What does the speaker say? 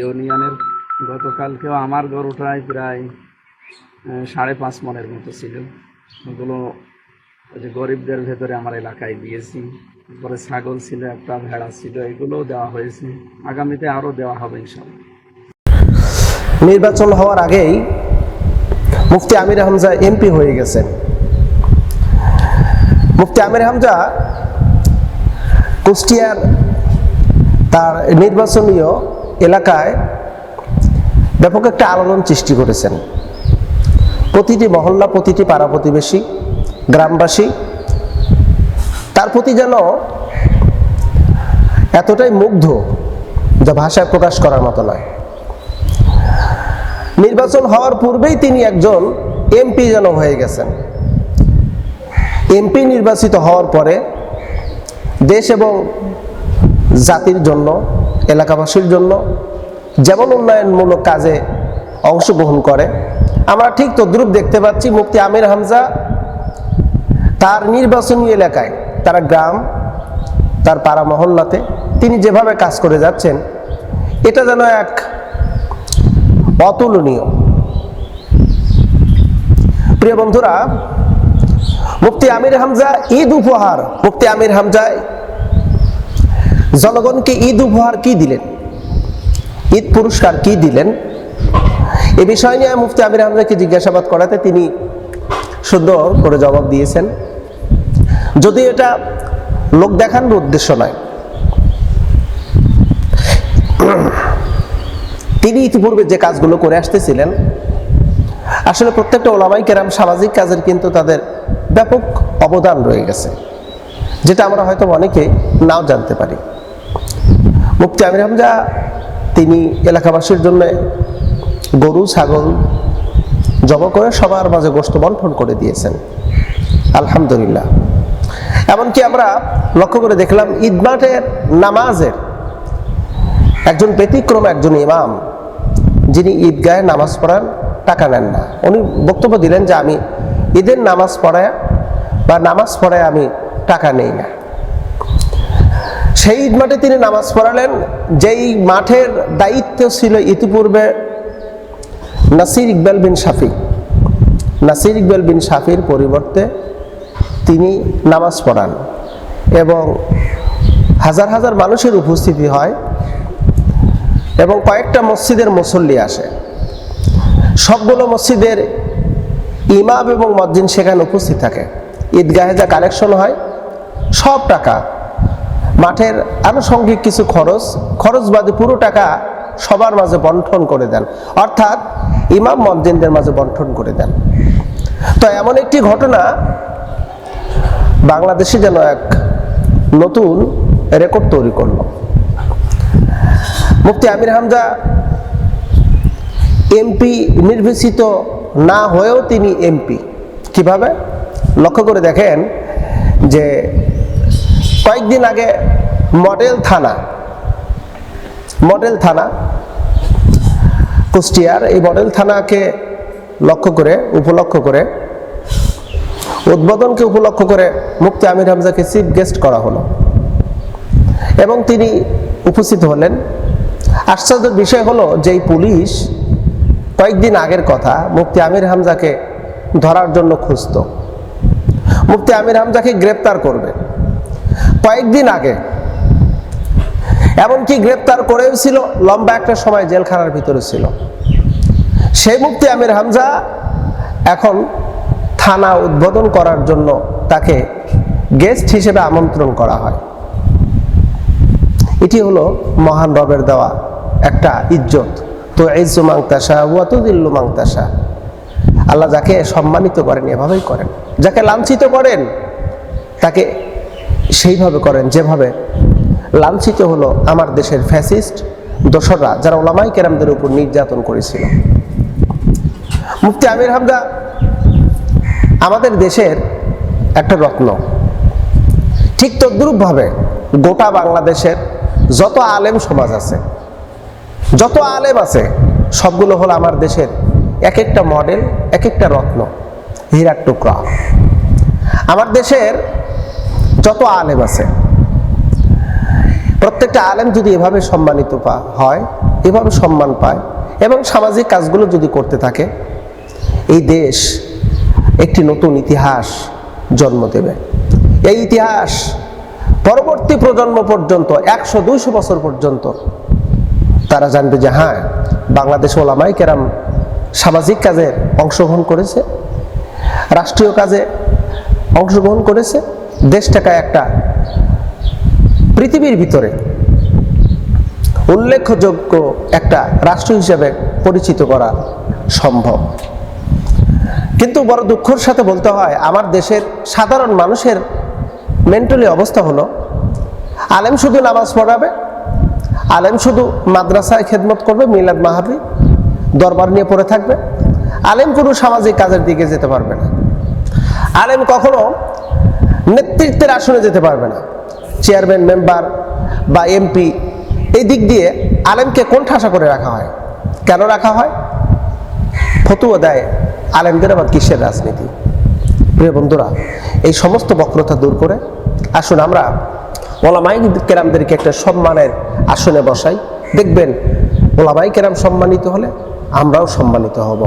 ইউনিয়নের গতকালকেও আমার গরুটাই প্রায় সাড়ে পাঁচ মনের মতো ছিল। ওগুলো ওই যে গরিবদের ভেতরে আমার এলাকায় দিয়েছি। তারপরে ছাগল ছিল একটা ভেড়া ছিল এগুলোও দেওয়া হয়েছে। আগামীতে আরও দেওয়া হবে ইনশাল্লাহ নির্বাচন হওয়ার আগেই মুফতি আমির হামজা এমপি হয়ে গেছেন। মুফতি আমির হামজা কুষ্টিয়ার তার নির্বাচনীয় এলাকায় ব্যাপক একটা আলোড়ন সৃষ্টি করেছেন। প্রতিটি মহল্লা, প্রতিটি পাড়া প্রতিবেশী, গ্রামবাসী, তার প্রতি যেন এতটাই মুগ্ধ যা ভাষায় প্রকাশ করার মতো নয়। নির্বাচন হওয়ার পূর্বেই তিনি একজন এমপি যেন হয়ে গেছেন। এমপি নির্বাচিত হওয়ার পরে দেশ এবং জাতির জন্য, এলাকাবাসীর জন্য যেমন উন্নয়নমূলক কাজে অংশগ্রহণ করে। আমরা ঠিক তদ্রুপ দেখতে পাচ্ছি মুফতি আমির হামজা তার নির্বাচনী এলাকায়, তার গ্রাম, তার পাড়া মহল্লাতে তিনি যেভাবে কাজ করে যাচ্ছেন, এটা যেন এক অতুলনীয়। প্রিয় বন্ধুরা, মুফতি আমির হামজা ঈদ উপহার, মুফতি আমির হামজা জনগণকে ঈদ উপহার কি দিলেন? ঈদ পুরস্কার কি দিলেন? এ বিষয় নিয়ে মুফতি আমির হামজাকে জিজ্ঞাসাবাদ করাতে তিনি সুন্দর করে জবাব দিয়েছেন। যদি এটা লোক দেখানোর উদ্দেশ্য নয়, তিনি ইতিপূর্বে যে কাজগুলো করে আসতেছিলেন, আসলে প্রত্যেকটা ওলামাই কেরাম সামাজিক কাজের কিন্তু তাদের ব্যাপক অবদান রয়ে গেছে, যেটা আমরা হয়তো অনেকে নাও জানতে পারি। মুফতি আমির হামজা, তিনি এলাকাবাসীর জন্য গরু, ছাগল জমা করে সবার মাঝে গোষ্ঠ বন্টন করে দিয়েছেন। আলহামদুলিল্লাহ। এমনকি আমরা লক্ষ্য করে দেখলাম, ঈদ মাঠের নামাজের একজন ব্যতিক্রম একজন ইমাম, যিনি ঈদগাহে নামাজ পড়ান টাকা নেন না। উনি বক্তব্য দিলেন যে, আমি ঈদের নামাজ পড়ায় বা নামাজ পড়ায় আমি টাকা নেই না। সেই মাঠে তিনি নামাজ পড়ালেন। যেই মাঠের দায়িত্ব ছিল ইতিপূর্বে নাসির ইকবাল বিন শাফি। নাসির ইকবাল বিন শাফির পরিবর্তে তিনি নামাজ পড়ান এবং হাজার হাজার মানুষের উপস্থিতি হয় এবং কয়েকটা মসজিদের মুসল্লি আসে। সবগুলো মসজিদের ইমাম এবং মসজিদ সেখানে উপস্থিত থাকে। ঈদগাহে যা কালেকশন হয়, সব টাকা মাঠের আনুষঙ্গিক কিছু খরচ খরচ বাদে পুরো টাকা সবার মাঝে বন্টন করে দেন। অর্থাৎ ইমাম মসজিদদের মাঝে বন্টন করে দেন। তো এমন একটি ঘটনা, বাংলাদেশে যেন এক নতুন রেকর্ড তৈরি করল। মুফতি আমির হামজা এমপি নির্বাচিত না হয়েও তিনি এমপি। কীভাবে? লক্ষ্য করে দেখেন যে কয়েকদিন আগে মডেল থানা মডেল থানা, কুষ্টিয়ার এই মডেল থানাকে লক্ষ্য করে উপলক্ষ করে, উদ্বোধনকে উপলক্ষ করে মুক্তি আমির হামজাকে চিফ গেস্ট করা হলো। এবং তিনি উপস্থিত হলেন। আশ্চর্যের বিষয় হলো যেই পুলিশ কয়েকদিন আগের কথা মুফতি আমির হামজাকে ধরার জন্য খুঁজত। মুফতি আমির হামজাকে গ্রেপ্তার করবে। কয়েকদিন আগে। এমনকি গ্রেপ্তার করেও ছিল, লম্বা একটা সময় জেলখানার ভিতরে ছিল। সেই মুফতি আমির হামজা এখন থানা উদ্বোধন করার জন্য তাকে গেস্ট হিসেবে আমন্ত্রণ করা হয়। এটি হলো মহান রবের দেওয়া একটা ইজ্জত। তো ইজ্জু মাংতাসা ওয়াতুদিল্লু মাংতাসা আল্লাহ যাকে সম্মানিত করেন, এভাবেই করেন। যাকে লাঞ্ছিত করেন, তাকে সেইভাবে করেন যেভাবে। লাঞ্ছিত হলো আমার দেশের ফ্যাসিস্ট দোসররা, যারা ওলামাই কেরামদের উপর নির্যাতন করেছিল। মুফতি আমির হামদা আমাদের দেশের একটা রত্ন। ঠিক তদ্রুপভাবে গোটা বাংলাদেশের যত আলেম সমাজ আছে, যত আলেম আছে, সবগুলো হলো আমার দেশের এক একটা মডেল এক একটা রত্ন, হীরার টুকরা। আমার দেশের যত আলেম আছে, প্রত্যেকটা আলেম যদি এভাবে সম্মানিত হয়, এভাবে সম্মান পায় এবং সামাজিক কাজগুলো যদি করতে থাকে, এই দেশ একটি নতুন ইতিহাস জন্ম দেবে। এই ইতিহাস পরবর্তী প্রজন্ম পর্যন্ত, একশো দুইশো বছর পর্যন্ত তারা জানবে যে হ্যাঁ বাংলাদেশ ওলামাই কেরাম সামাজিক কাজে অংশগ্রহণ করেছে, রাষ্ট্রীয় কাজে অংশগ্রহণ করেছে দেশটাকে একটা পৃথিবীর ভিতরে উল্লেখযোগ্য একটা রাষ্ট্র হিসেবে পরিচিত করা সম্ভব। কিন্তু বড় দুঃখের সাথে বলতে হয়, আমার দেশের সাধারণ মানুষের মেন্টালি অবস্থা হলো, আলেম শুধু নামাজ পড়াবে, আলেম শুধু মাদ্রাসায় খেদমত করবে, মিলাদ মাহাবি দরবার নিয়ে পড়ে থাকবে, আলেম কোনো সামাজিক কাজের দিকে যেতে পারবে না। আলেম কখনো নেতৃত্বের আসনে যেতে পারবে না। চেয়ারম্যান, মেম্বার বা এমপি, এই দিক দিয়ে আলেমকে কোণঠাসা করে রাখা হয়। কেন রাখা হয়? ফতুয়া দেয় আলেমদের আবার কিসের রাজনীতি? প্রিয় বন্ধুরা, এই সমস্ত বক্রতা দূর করে আসুন আমরা ওলামাই কেরামদেরকে একটা সম্মানের আসনে বসাই। দেখবেন ওলামাই কেরাম সম্মানিত হলে আমরাও সম্মানিত হব।